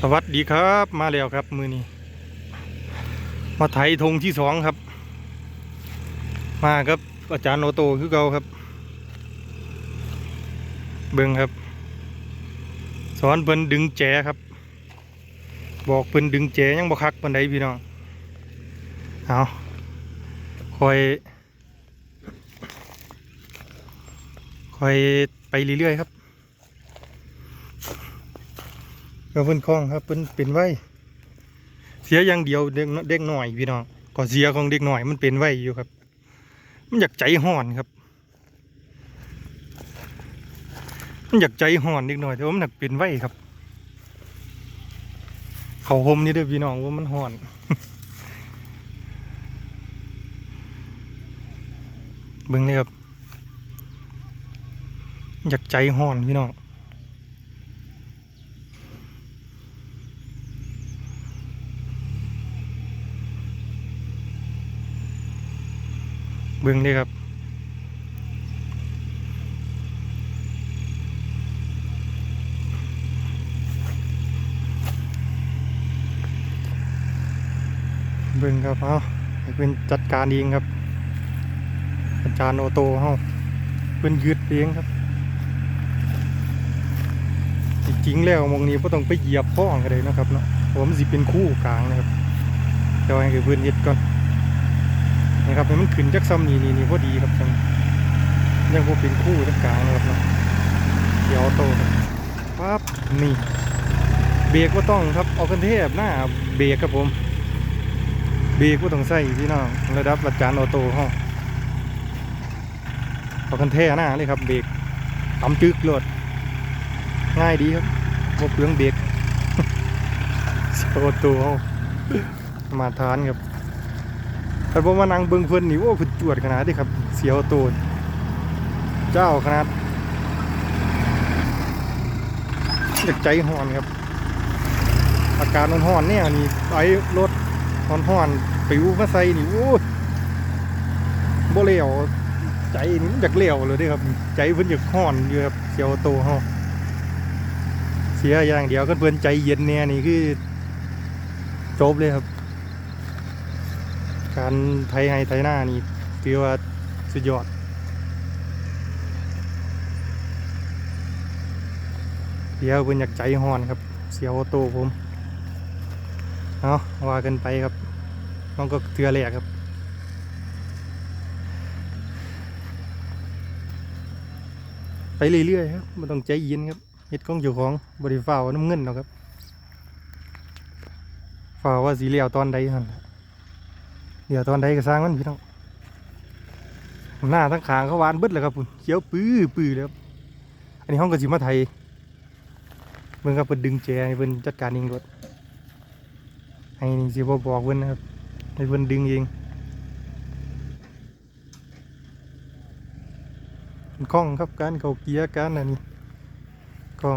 สวัสดีครับมาแล้วครับมือนี้ มาไถธงที่สองครับ มาครับอาจารย์โอโตคือเก่าครับ เบิ่งครับ สอนเพิ่นดึงแจครับ บอกเพิ่นดึงแจยังบ่คักปานใดพี่น้องเอาคอยคอยไปเรื่อยๆครับ ก็เพิ่นคล้องครับเพิ่นเป็นไว้เสียอย่างเดียวเด็กเด็กหน่อยพี่น้องก็เสียของเด็กหน่อยมันเป็นไว้อยู่ครับ มันอยากใจห่อนครับ มันอยากใจห่อนเด็กหน่อยแต่ว่ามันอยากเป็นไว้ครับ เขาหมนี่เด้อพี่น้องว่ามันห่อนเบิ่งเลยครับ อยากใจห่อนพี่น้อง บิ่งเลยครับเบิ่งครับเอาเป็นจัดการเองครับ อาจารย์โอโตเฮาเป็นยืดเองครับจริงๆแล้วมองนี้ก็ต้องไปเหยียบข้องกันเลยนะครับเนาะเพราะว่ามันสิเป็นคู่กลางนะครับเดี๋ยวให้เพื่อนเฮ็ดก่อน นี่ครับให้มันขึ้นจากซ้ำนี่นี่นี่พอดีครับจังยังพอเป็นคู่ตรกลางนะครับเนาะเดี๋ยวโตปั๊บนี่เบรกก็ต้องครับเอากันเทพหน้าเบรกครับผมเบรกก็ต้องใส่พี่น้องระดับระจานออโต้ห้องเอากันเทหน้าเลยครับเบรกต่ำจึกโลดง่ายดีครับบกเปลืองเบรกออโต้ห้องมาทานครับ แต่ผมมานั่งเบิ่งเพิ่นนี่โอ้เพิ่นจวดขนาดนี้ครับ เสียวโตนเจ้าขนาดอยากใจห่อนครับ อากาศมันห่อนเนี่ยนี่ไอ้รถหอนห่อนปิวมาใส่นี่โอ้บ่เลี้ยวใจนี่อยากเลี้ยวเลยด้ครับ ใจเพิ่นอยากห่อนอยู่ครับเสียวโตเฮาเสียอย่างเดียวก็เพิ่นใจเย็นเนี่ยนี่คือจบเลยครับ การไทยไฮไทยหน้านี่ถือว่าสุดยอดเดี๋ยวเพิ่นอยากใจห่อนครับ เสียวโตผมเอาว่ากันไปครับน้องก็เตือแหลกครับ ไปเรื่อยๆครับไม่ต้องใจเย็นครับเฮ็ดของเจ้าของบริฟ้าวน้ำเงินหรอกครับฝ่าว่าสีเหลียวตอนใดหั่น เดี๋ยวตอนใดก็สร้างมันพี่น้องหน้าทั้งขางเขาหวานเบิดเลยครับคุณเขียวปื้อปื้อเลยครับอันนี้ห้องกระสิมาไทยเบิ่งครับเพิ่นดึงแจให้เพิ่นจัดการเองรถให้นี่สิบ่บอกเพิ่นนะครับให้เพิ่นดึงเองมันคล่องครับการเขาเกียร์การอันนี้ก็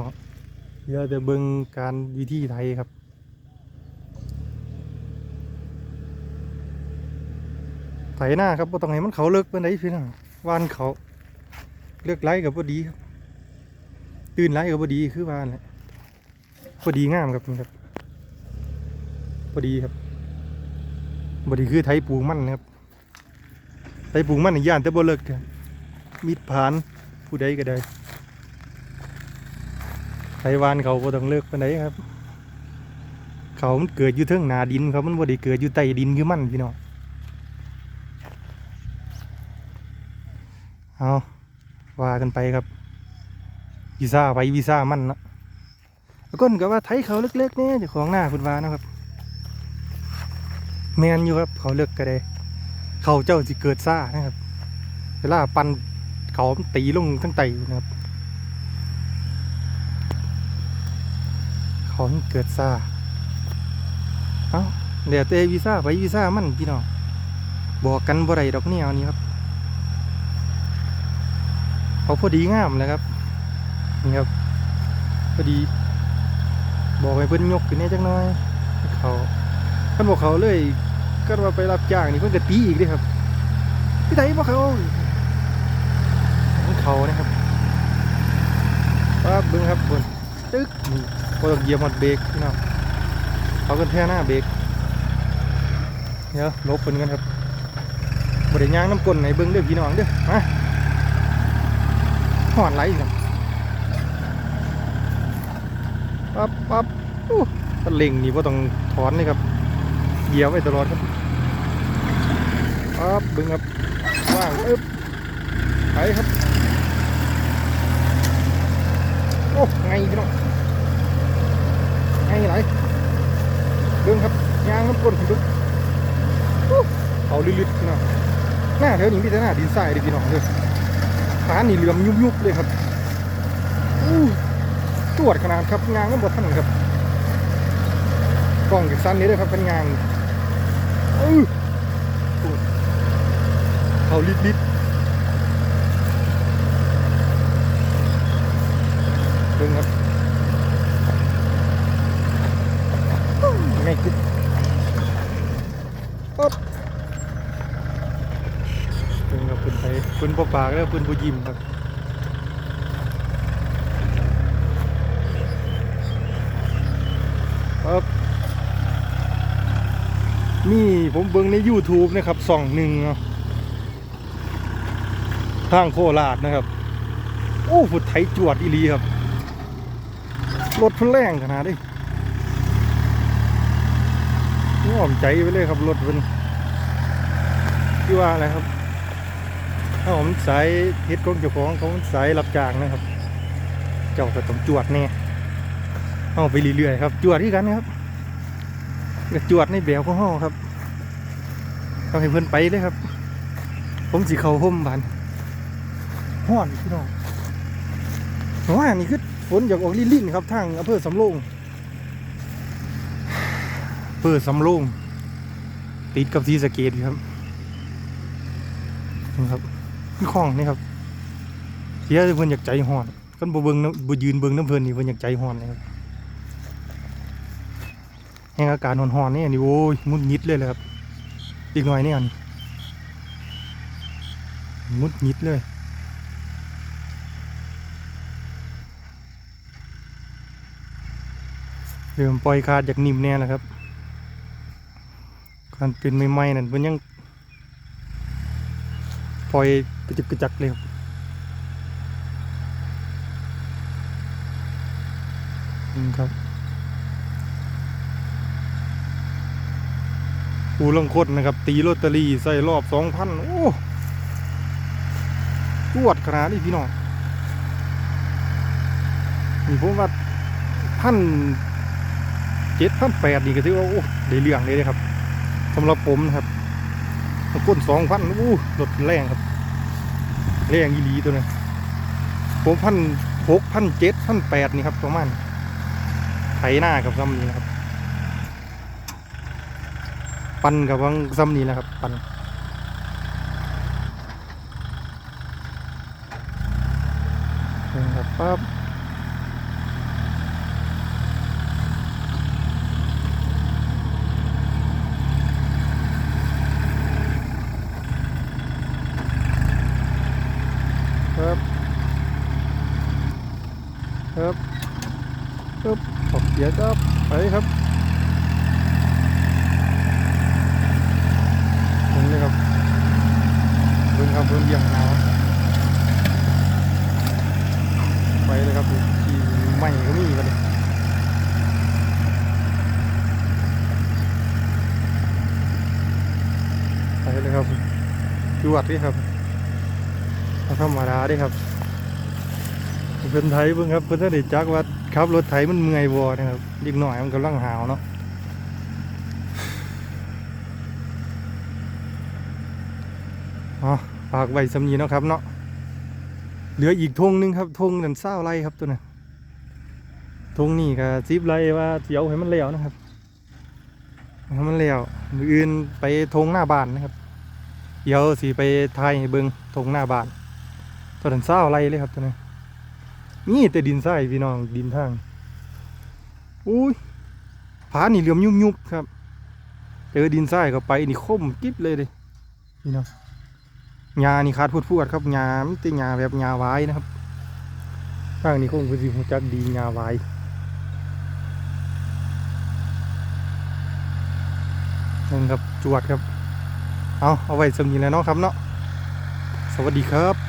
เดี๋ยวจะเบิ่งการวิธีไทยครับ ไถหน้าครับบ่ต้องให้มันเขาเลิกเปานใดพี่น้องวานเขาเลือกไรกับพอดีครับ ตื่นไรกับพอดีคือวานแหละพอดีงามครับนี่ครับพอดีครับพอดีคือไถปูมันนะครับไถปูมันนี่ย่านแต่บ่เลิกครับมิดผานผู้ใดก็ได้ไถวานเขาบ่ต้องเลิกเปานใดครับ เขามันเกิดอยู่เทิงหนาดินครับมันบ่ได้เกิดอยู่ใต้ดินคือมั่นพี่น้อง เอาว่ากันไปครับวีซ่าไปวีซ่ามั่นนะแล้วก็นก็ว่าไทยเขาเล็กๆเนี่ยจ้าของหน้าคุณวานะครับ แมนอยู่ครับเขาเลิกก็ได้เขาเจ้าสิเกิดซ่านะครับเวลาปันเขาตีลงทั้งไตนะครับเขาเกิดซ่าเอาเดี๋ยวเตวีซ่าไปวีซ่ามั่นพี่น้องบอกกันบ่ไรดอกเนี่ยอันนี้ครับ เขาพอดีงามนะครับนี่ครับพอดี บอกให้เพิ่นยกขึ้นนี่จังน้อยเขาท่านบอกเขาเลยก็ว่าไปรับจ้างนี่เพิ่นก็ตีอีกเด้ครับพี่ไทยบอกเขาของเขานะครับปั๊บเบิ้งครับบนตึ๊กก็ต้องเหยียบหมดเบรกน้องเขากันแท่หน้าเบรกเดี๋ยวลบเพิ่นกันครับบริย่างน้ำก้นไหนเบิ้งเด้อพี่น้องเด้อมา หอนไหลครับปั๊บปั๊บอู้ตะเล่งนี่ว่าต้องถอนเลยครับเหยียบไว้ตลอดครับปั๊บเบิ้งครับว่างอึ๊บไปครับโอ้ไงพี่น้องไงไหลเบิ่งครับยางน้ำก้นพี่เบิ่งอู้เอาลึกๆพี่น้องหน้าแถวนี้มีแต่หน้าดินทรายเลยพี่น้องเลย ขานี่เหลื่อมยุบๆเลยครับอู้ตรวจขนาดครับงานก็บดถนนครับกล้องจากสั้นนี้เลยครับเป็นงานอู้อู้เอาลิดๆเบิ่งครับไม่คิดปั๊บ ครับเพิ่นไปเพิ่นบ่ปากแล้วเพิ่นบ่ยิ้มครับปั๊บนี่ผมเบิ่งใน YouTube นะครับส่องหนึ่งเนาะทางโคราชนะครับ โอ้ฝุดไถจวดอีลีครับ รถเพิ่นแรงขนาดนี้ง่อมใจไปเลยครับ รถมันที่ว่าอะไรครับ ถ้าผมสายเฮ็ดของเจ้าของเขาสายรับจ้างนะครับ เจ้าก็ต้องจวดแน่เอาไปเรื่อยๆครับ จวดที่กันนะครับก็จวดในแบบของห้อครับต้องให้เพื่อนไปเลยครับ ผมสิเขาห่มบานห้อนพี่น้องว่านี่คือฝนอยากออกลิ่นๆครับทางอำเภอสำโรงอำเพื่อสำโรงติดกับทีสเกตครับนะครับ นี่คลองนี่ครับเสียเพิ่นอยากใจห่อนกันบ่เบิ่งน้ำบ่ยืนเบิ่งน้ำเพิ่นนี่เพิ่นอยากใจห่อนเลยครับแห่งอากาศห่อนๆนี่อันี่โอ้ยมุดหงิดเลยเลยครับอีกหน่อยนี่อันมุดหงิดเลยเริ่มปล่อยขาดจากนิ่มแน่แล้วครับการเป็นใหม่ๆนั่นมันยัง ปล่อยกระจุกกระจักเลยครับอืมครับปูลังคดนะครับ ตีลอตเตอรี่ใส่รอบสองพันโอ้ตวดขนาดนี้พี่น้องนี่ผมว่าพันเจ็ดพันแปดนี่ก็ถือว่าโอ้ได้เรื่องเลยนะครับสำหรับผมนะครับ ก้นสองพันอู้รถแรงครับ แรงอีหลีตัวนี้ผมพันหกพันเจ็ดพันแปดนี่ครับประมาณไถหน้ากับซ้ำนี้นะครับ ปันกับวังซ้ำนี้นะครับ ปันครับปั๊บครับครับออกเสีย ครับไปครับถึงเลยครับเพิ่งครับเพิ่งเยี่ยมหนาวไปเลยครับขี่ใหม่ก็มีกันเลยไปเลยครับจวดนี่ครับธรรมดาด้ครับ เพิ่นไทยเบิ่งครับเพิ่นได้จักว่าขับรถไถมันเมื่อยบ่นะครับเด็กน้อยมันกำลังหาวเนาะอ๋อฝากไว้สำนีเนาะครับเนาะเหลืออีกทงหนึงครับทงนั่นเศร้าไรครับตัวน่ะทงนี่ก็ซิบไรว่าเสียวให้มันแล้วนะครับให้มันแล้วมืออื่นไปทงหน้าบ้านนะครับ เดี๋ยวสิไปทายเบิ่งทงหน้าบ้านตอนนั้นเศร้าไรเลยครับตอนนั้ นี่แต่ดินทราพี่น้องดินทางอุ้ยผาหนีเหลื่อมยุบยุบครับเจอดินทราเข้าไปนี่คมกิ๊บเลยเลยพี่น้องหญ้านี่ขาดพูดพูดครับหญ้ามันจะหญ้าแบบหญ้าไว้นะครับทางนี้คงเป็นสิ่งจักดีหญ้าไว้นั่นครับจวดครับ เอาเอาไว้สำนีแล้วเนาะครับเนาะสวัสดีครับ